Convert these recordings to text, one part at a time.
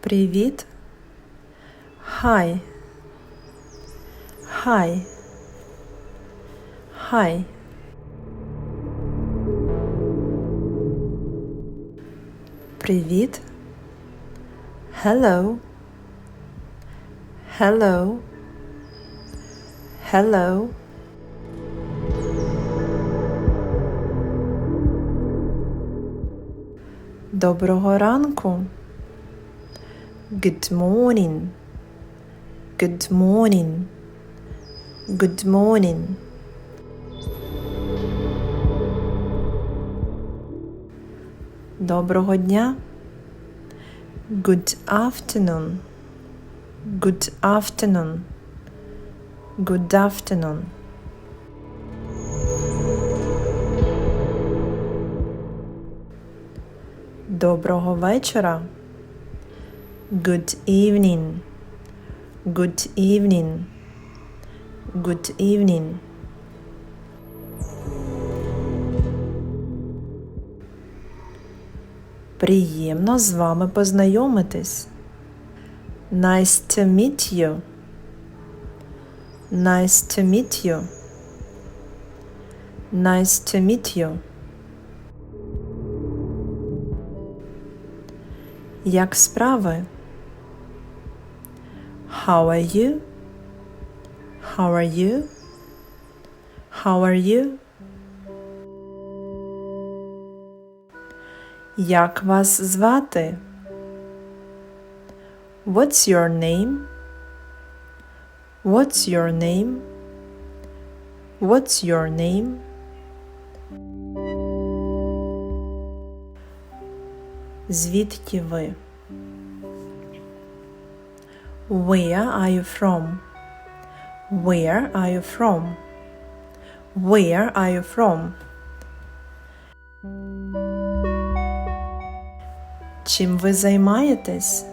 Привіт. Hi. Hi. Hi. Привіт. Hello. Hello. Hello. Доброго ранку. Good morning. Good morning. Good morning. Доброго дня. Good afternoon. Good afternoon. Good afternoon. Доброго вечора. Good evening. Good evening. Good evening. Приємно з вами познайомитись. Nice to meet you. Nice to meet you. Nice to meet you. Як справи? How are you? How are you? How are you? Як вас звати? What's your name? What's your name? What's your name? Звідки ви? Where are you from? Where are you from? Where are you from? Чим ви займаєтесь?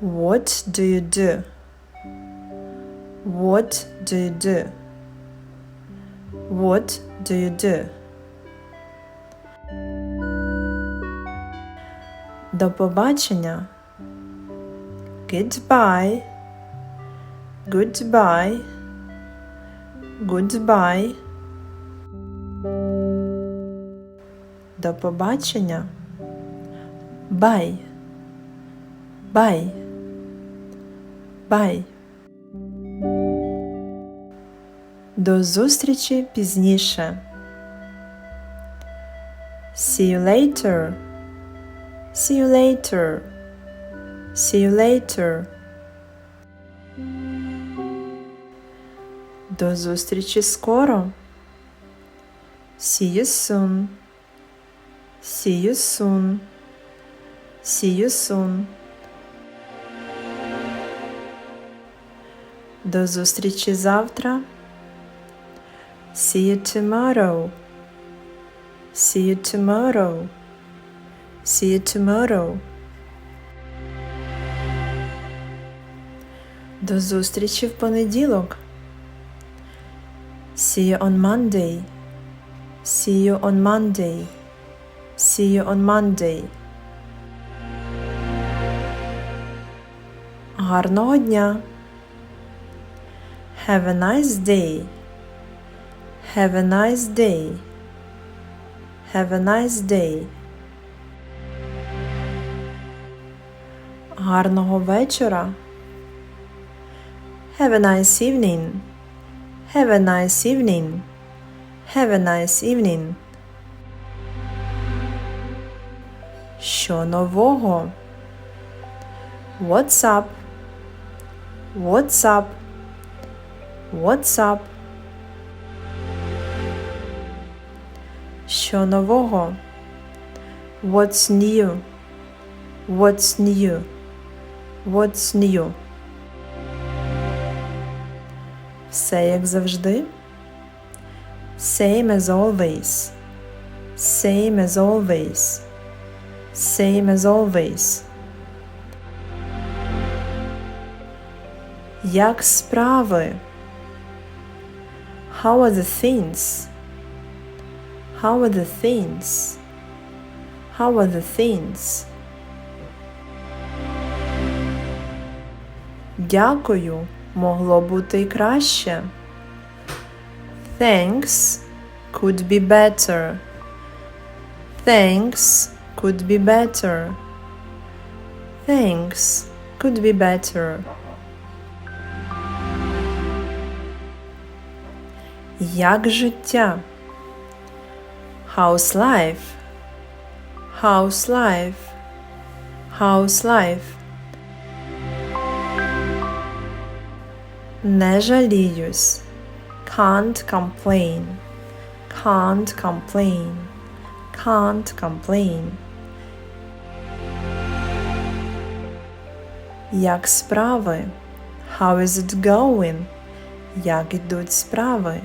What do you do? What do you do? What do you do? До побачення. Goodbye. Goodbye. Goodbye. До побачення. Bye. Bye. Bye. До зустрічі пізніше. See you later. See you later. See you later. До зустрічі скоро. See you soon. See you soon. See you soon. До зустрічі завтра. See you tomorrow. See you tomorrow. See you tomorrow. До зустрічі в понеділок. See you on Monday. See you on Monday. See you on Monday. Гарного дня. Have a nice day. Have a nice day. Have a nice day. Гарного вечора. Have a nice evening. Have a nice evening. Have a nice evening. Що нового? What's up? What's up? What's up? Що нового? What's new? What's new? What's new? Все як завжди. Same as always. Same as always. Same as always. Як справи? How are the things? How are the things? How are the things? Дякую, могло бути й краще. Thanks could be better. Thanks could be better. Thanks could be better. Як життя? How's life? How's life? How's life? Не жаліюсь. Can't complain. Can't complain. Can't complain. Як справи? How is it going? Як ідуть справи?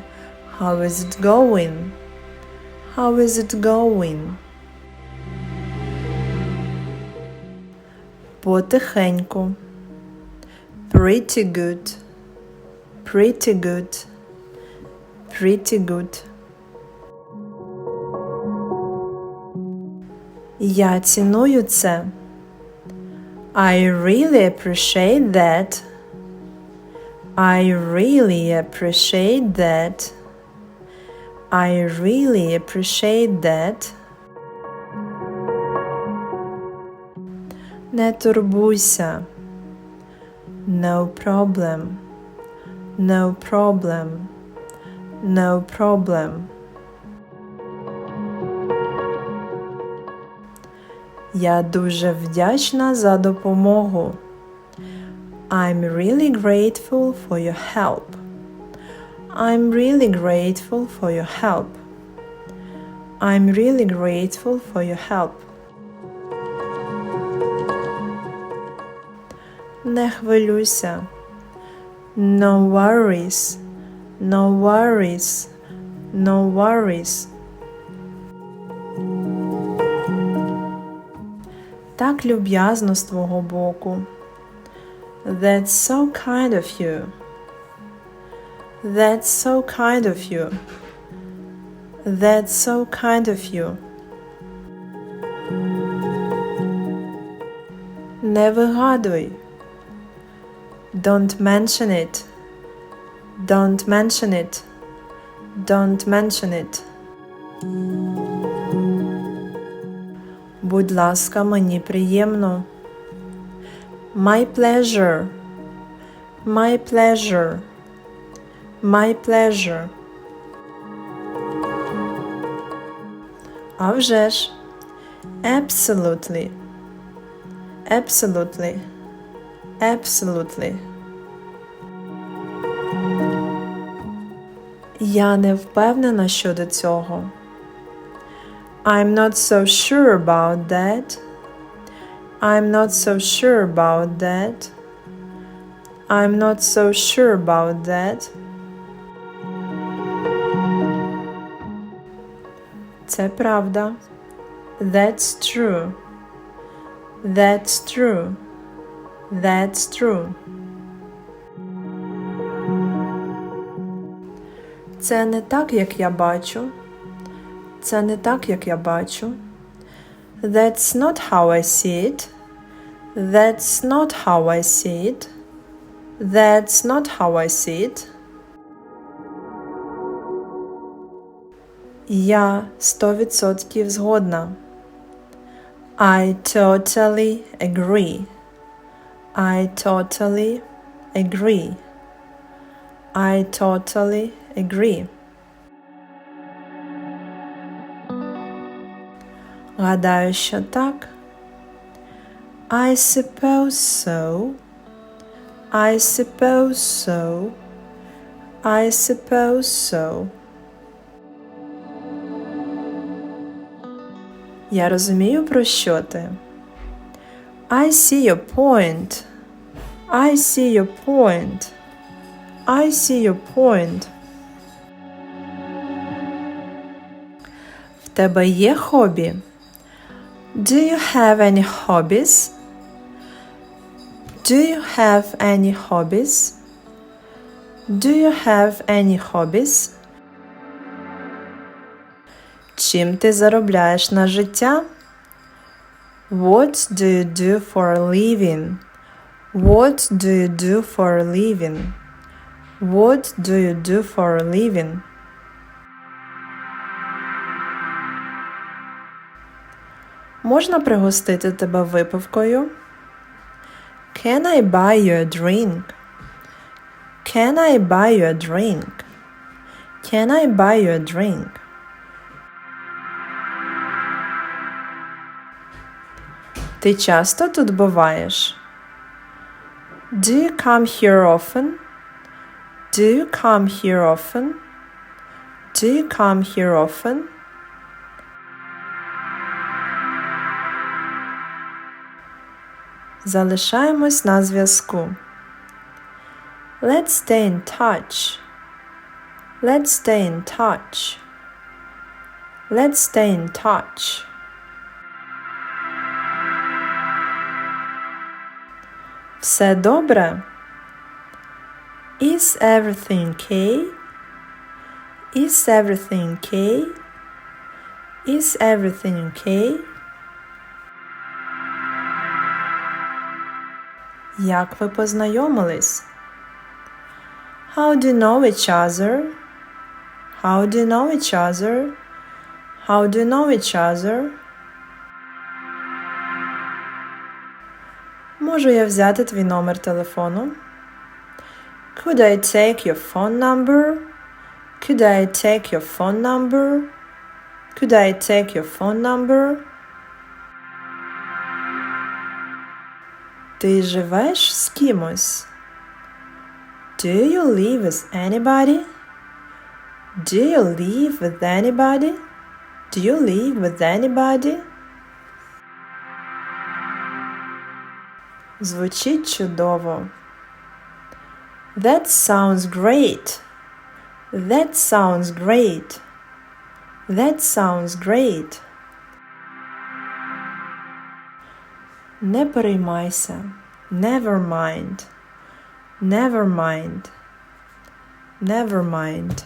How is it going? How is it going? Потихеньку. Pretty good. Pretty good. Pretty good. Я ціную це. I really appreciate that. I really appreciate that. I really appreciate that. Не турбуйся. No problem. No problem. No problem. Я дуже вдячна за допомогу. I'm really grateful for your help. I'm really grateful for your help. I'm really grateful for your help. Не хвилюйся. No worries. No worries. No worries. Так люб'язно з твого боку. That's so kind of you. That's so kind of you. That's so kind of you. Не вигадуй. Don't mention it. Don't mention it. Don't mention it. Будь ласка, мені приємно. My pleasure. My pleasure. My pleasure. А вже ж. Absolutely. Absolutely. Absolutely. Я не впевнена щодо цього. I'm not so sure about that. I'm not so sure about that. I'm not so sure about that. Це правда. That's true. That's true. That's true. Це не так, як я бачу. Це не так, як я бачу. That's not how I see it. That's not how I see it. That's not how I see it. Я сто відсотків згодна. I totally agree. I totally agree. I totally agree. Гадаю, що так. I suppose so. I suppose so. I suppose so. Я розумію, про що ти. I see your point. I see your point. I see your point. В тебе є хобі? Do you have any hobbies? Do you have any hobbies? Do you have any hobbies? Чим ти заробляєш на життя? What do you do for a living? What do you do for a living? What do you do for a living? Можна пригостити тебе випивкою? Can I buy you a drink? Can I buy you a drink? Can I buy you a drink? Ти часто тут буваєш? Do you come here often? Do you come here often? Do you come here often? Залишаємось на зв'язку. Let's stay in touch. Let's stay in touch. Let's stay in touch. Все добре? Is everything okay? Is everything okay? Is everything okay? Як ви познайомились? How do you know each other? How do you know each other? How do you know each other? Можу я взяти твій номер телефону? Could I take your phone number? Could I take your phone number? Could I take your phone number? Ти живеш з кимось? Do you live with anybody? Do you live with anybody? Do you live with anybody? Звучить чудово. That sounds great. That sounds great. That sounds great. Не переймайся. Never mind. Never mind. Never mind.